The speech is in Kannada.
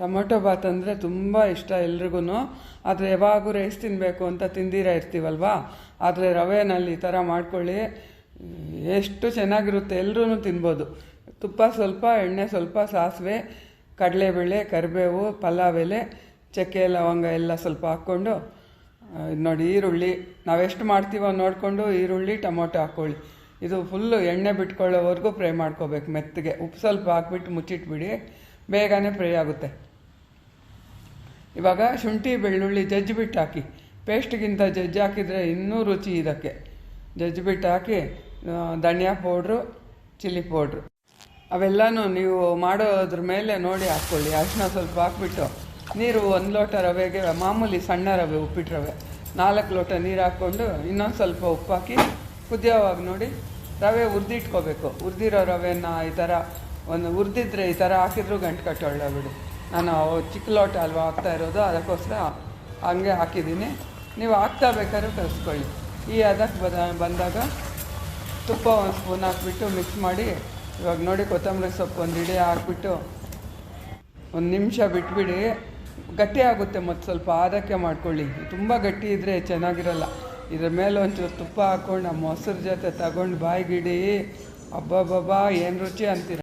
ಟೊಮೊಟೊ ಬಾತ್ ಅಂದರೆ ತುಂಬ ಇಷ್ಟ ಎಲ್ರಿಗೂ ಆದರೆ ಯಾವಾಗೂ ರೈಸ್ ತಿನ್ನಬೇಕು ಅಂತ ತಿಂದಿರ ಇರ್ತೀವಲ್ವಾ? ಆದರೆ ರವೆನಲ್ಲಿ ಈ ಥರ ಮಾಡ್ಕೊಳ್ಳಿ. ಎಷ್ಟು ಚೆನ್ನಾಗಿರುತ್ತೆ ಎಲ್ಲರೂ ತಿನ್ಬೋದು. ತುಪ್ಪ ಸ್ವಲ್ಪ, ಎಣ್ಣೆ ಸ್ವಲ್ಪ, ಸಾಸಿವೆ, ಕಡಲೆಬೇಳೆ, ಕರಿಬೇವು, ಪಲಾವ್ ಎಲೆ, ಚಕ್ಕೆ, ಲವಂಗ ಎಲ್ಲ ಸ್ವಲ್ಪ ಹಾಕ್ಕೊಂಡು ನೋಡಿ ಈರುಳ್ಳಿ. ನಾವೆಷ್ಟು ಮಾಡ್ತೀವೋ ನೋಡಿಕೊಂಡು ಈರುಳ್ಳಿ, ಟೊಮೊಟೊ ಹಾಕ್ಕೊಳ್ಳಿ. ಇದು ಫುಲ್ಲು ಎಣ್ಣೆ ಬಿಟ್ಕೊಳ್ಳೋವರೆಗೂ ಫ್ರೈ ಮಾಡ್ಕೋಬೇಕು ಮೆತ್ತಗೆ. ಉಪ್ಪು ಸ್ವಲ್ಪ ಹಾಕ್ಬಿಟ್ಟು ಮುಚ್ಚಿಟ್ಬಿಡಿ. ಬೇಗನೆ ಫ್ರೈ ಆಗುತ್ತೆ. ಇವಾಗ ಶುಂಠಿ, ಬೆಳ್ಳುಳ್ಳಿ ಜಜ್ಜಿಬಿಟ್ಟು ಹಾಕಿ. ಪೇಸ್ಟ್ಗಿಂತ ಜಜ್ಜಿ ಹಾಕಿದರೆ ಇನ್ನೂ ರುಚಿ ಇದಕ್ಕೆ. ಜಜ್ಜಿಬಿಟ್ಟು ಹಾಕಿ ಧನಿಯಾ ಪೌಡ್ರು, ಚಿಲ್ಲಿ ಪೌಡ್ರು. ಅವೆಲ್ಲನೂ ನೀವು ಮಾಡೋದ್ರ ಮೇಲೆ ನೋಡಿ ಹಾಕ್ಕೊಳ್ಳಿ. ಅರಿಶಿನ ಸ್ವಲ್ಪ ಹಾಕ್ಬಿಟ್ಟು ನೀರು ಒಂದು ಲೋಟ ರವೆಗೆ, ಮಾಮೂಲಿ ಸಣ್ಣ ರವೆ ಉಪ್ಪಿಟ್ಟು ರವೆ. ನಾಲ್ಕು ಲೋಟ ನೀರು ಹಾಕ್ಕೊಂಡು ಇನ್ನೊಂದು ಸ್ವಲ್ಪ ಉಪ್ಪು ಹಾಕಿ, ಕುದಿಯೋವಾಗ ನೋಡಿ ರವೆ ಉರ್ದಿಟ್ಕೋಬೇಕು. ಹುರಿದಿರೋ ರವೆನ ಈ ಥರ ಒಂದು ಹುರಿದಿದ್ರೆ ಈ ಥರ ಹಾಕಿದ್ರು ಗಂಟು ಕಟ್ಟೊಳ್ಳೆ ಬಿಡು. ನಾನು ಚಿಕ್ಕ ಲೋಟ ಅಲ್ವಾ ಹಾಕ್ತಾ ಇರೋದು, ಅದಕ್ಕೋಸ್ಕರ ಹಂಗೆ ಹಾಕಿದ್ದೀನಿ. ನೀವು ಹಾಕ್ತಾ ಬೇಕಾದ್ರೂ ಕಲಿಸ್ಕೊಳ್ಳಿ ಈ ಅದಕ್ಕೆ ಬದ, ಬಂದಾಗ ತುಪ್ಪ ಒಂದು ಸ್ಪೂನ್ ಹಾಕ್ಬಿಟ್ಟು ಮಿಕ್ಸ್ ಮಾಡಿ, ಇವಾಗ ನೋಡಿ ಕೊತ್ತಂಬರಿ ಸೊಪ್ಪು ಒಂದು ಇಡೀ ಹಾಕ್ಬಿಟ್ಟು ಒಂದು ನಿಮಿಷ ಬಿಟ್ಬಿಡಿ. ಗಟ್ಟಿ ಆಗುತ್ತೆ ಮತ್ತು ಸ್ವಲ್ಪ ಆದಕ್ಕೆ ಮಾಡ್ಕೊಳ್ಳಿ. ತುಂಬ ಗಟ್ಟಿ ಇದ್ದರೆ ಚೆನ್ನಾಗಿರಲ್ಲ. ಇದ್ರ ಮೇಲೆ ಒಂಚೂರು ತುಪ್ಪ ಹಾಕ್ಕೊಂಡು ಆ ಮೊಸರು ಜೊತೆ ತಗೊಂಡು ಬಾಯಿಗಿಡಿ ಅಬ್ಬಬ್ಬಬ್ಬಾ, ಏನು ರುಚಿ ಅಂತೀರ?